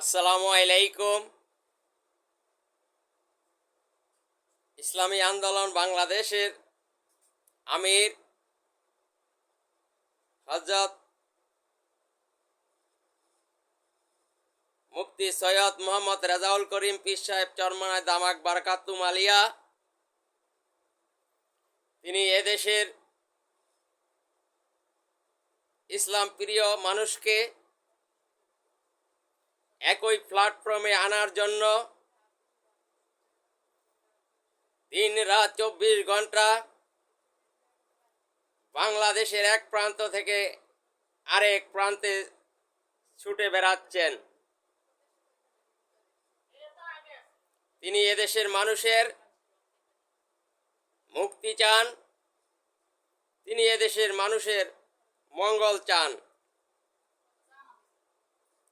আসসালামু আলাইকুম। ইসলামী আন্দোলন বাংলাদেশের আমির হজরত মুফতি সৈয়দ মোহাম্মদ রেজাউল করিম পীর সাহেব চরমানায় দামাক বারকাতুম আলিয়া, তিনি এদেশের ইসলাম প্রিয় মানুষকে একই প্ল্যাটফর্মে আনার জন্য দিন রাত চব্বিশ ঘণ্টা বাংলাদেশের এক প্রান্ত থেকে আরেক প্রান্তে ছুটে বেড়াচ্ছেন। তিনি এদেশের মানুষের মুক্তি চান, তিনি এদেশের মানুষের মঙ্গল চান।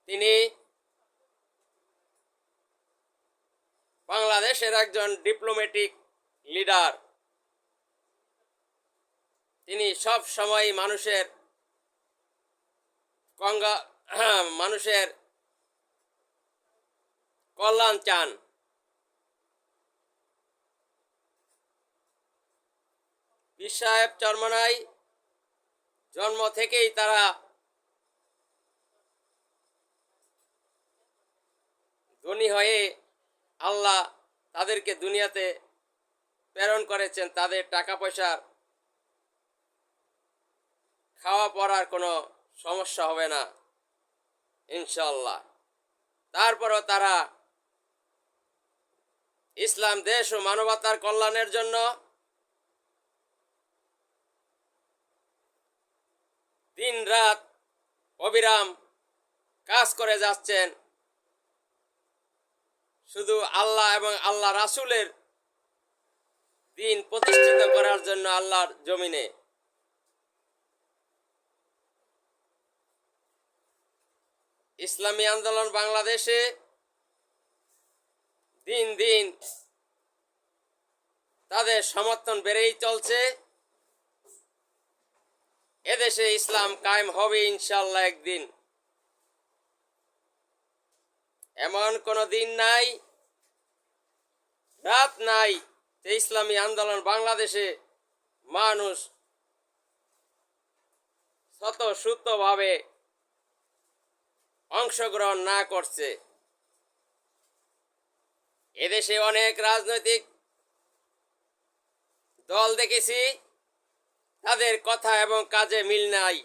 তিনি বাংলাদেশের একজন ডিপ্লোম্যাটিক লিডার তিনি সব সময় মানুষের কঙ্গা মানুষের কল্যাণ চান। পীর সাহেব জন্ম থেকেই তারা ধনী হয়ে আল্লাহ তাদেরকে দুনিয়াতে প্রেরণ করেছেন, তাদের টাকা পয়সার খাওয়া পড়ার কোনো সমস্যা হবে না ইনশাল্লাহ তারপরও তারা ইসলাম, দেশ ও মানবতার কল্যাণের জন্য দিন রাত অবিরাম কাজ করে যাচ্ছেন। শুধু আল্লাহ এবং আল্লাহ রাসুলের দিন প্রতিষ্ঠিত করার জন্য আল্লাহর জমিনে। ইসলামী আন্দোলন বাংলাদেশে দিন দিন তাদের সমর্থন বেড়েই চলছে। এদেশে ইসলাম কায়েম হবে ইনশাল্লাহ একদিন। এমন কোনো দিন নাই রাত নাই। যে ইসলামী আন্দোলন বাংলাদেশে মানুষ স্বতঃসূত্রভাবে অংশগ্রহণ না করছে। এদেশে অনেক রাজনৈতিক দল দেখেছি, তাদের কথা এবং কাজে মিল নাই।